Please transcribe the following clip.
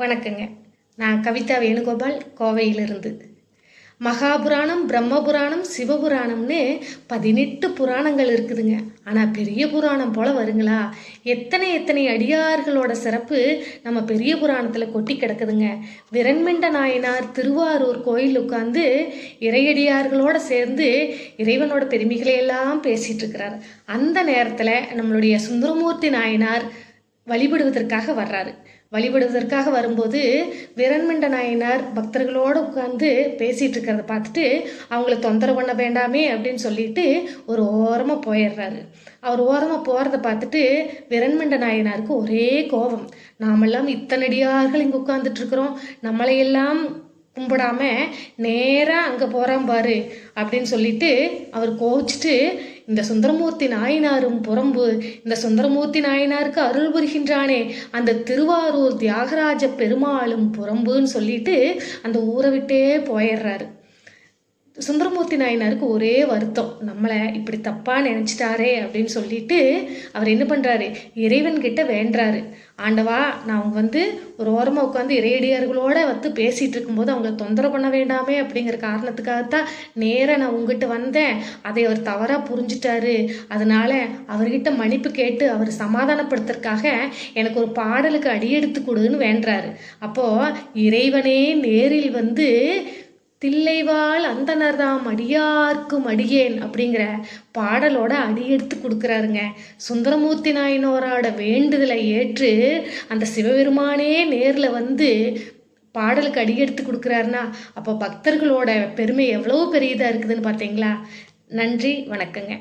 வணக்கங்க. நான் கவிதா வேணுகோபால் கோவையிலிருந்து. மகாபுராணம் பிரம்மபுராணம் சிவபுராணம்னு பதினெட்டு புராணங்கள் இருக்குதுங்க. ஆனால் பெரிய புராணம் போல் வருங்களா? எத்தனை எத்தனை அடியார்களோட சிறப்பு நம்ம பெரிய புராணத்தில் கொட்டி கிடக்குதுங்க. விரண்மிண்ட நாயனார் திருவாரூர் கோயில் உட்காந்து இறையடியார்களோட சேர்ந்து இறைவனோட பெருமைகளையெல்லாம் எல்லாம் இருக்கிறார். அந்த நேரத்தில் நம்மளுடைய சுந்தரமூர்த்தி நாயனார் வழிபடுவதற்காக வர்றாரு. வழிபடுவதற்காக வரும்போது விரண்மண்ட நாயனார் பக்தர்களோடு உட்காந்து பேசிகிட்டு இருக்கிறத பார்த்துட்டு அவங்கள தொந்தரவு பண்ண வேண்டாமே அப்படின்னு சொல்லிட்டு ஒரு ஓரமாக போயிடுறாரு. அவர் ஓரமாக போகிறத பார்த்துட்டு விரண்மண்ட நாயனாருக்கு ஒரே கோபம். நாமெல்லாம் இத்தனடியார்கள் இங்கே உட்காந்துட்டு இருக்கிறோம். நம்மளையெல்லாம் கும்பிடாம நேராக அங்கே போகிறான் பாரு அப்படின்னு சொல்லிட்டு அவர் கோவிச்சிட்டு இந்த சுந்தரமூர்த்தி நாயனாரும் புறம்பு இந்த சுந்தரமூர்த்தி நாயனாருக்கு அருள் புரிகின்றானே அந்த திருவாரூர் தியாகராஜ பெருமாளும் புறம்புன்னு சொல்லிட்டு அந்த ஊரை விட்டே போயிடுறாரு. சுந்தரமூர்த்தி நாயனாருக்கு ஒரே வருத்தம். நம்மளை இப்படி தப்பாக நினச்சிட்டாரே அப்படின்னு சொல்லிட்டு அவர் என்ன பண்ணுறாரு இறைவன்கிட்ட வேண்டுறாரு. ஆண்டவா நான் வந்து ஒரு ஓரமாக உட்காந்து இறையடியார்களோட வந்து பேசிகிட்டு இருக்கும்போது அவங்கள தொந்தரவு பண்ண வேண்டாமே அப்படிங்கிற காரணத்துக்காகத்தான் நேராக நான் உங்ககிட்ட வந்தேன். அதை அவர் தவறாக புரிஞ்சிட்டாரு. அதனால அவர்கிட்ட மன்னிப்பு கேட்டு அவர் சமாதானப்படுத்துறதுக்காக எனக்கு ஒரு பாடலுக்கு அடியெடுத்து கொடுன்னு வேண்டுறாரு. அப்போது இறைவனே நேரில் வந்து தில்லைவாள் அந்தனர்தாம் அடியார்க்கும் அடியேன் அப்படிங்கிற பாடலோட அடி எடுத்து கொடுக்குறாருங்க. சுந்தரமூர்த்தி நாயனோரோட வேண்டுதலை ஏற்று அந்த சிவபெருமானே நேரில் வந்து பாடலுக்கு அடி எடுத்து கொடுக்குறாருன்னா அப்போ பக்தர்களோட பெருமை எவ்வளோ பெரியதாக இருக்குதுன்னு பார்த்தீங்களா? நன்றி வணக்கங்க.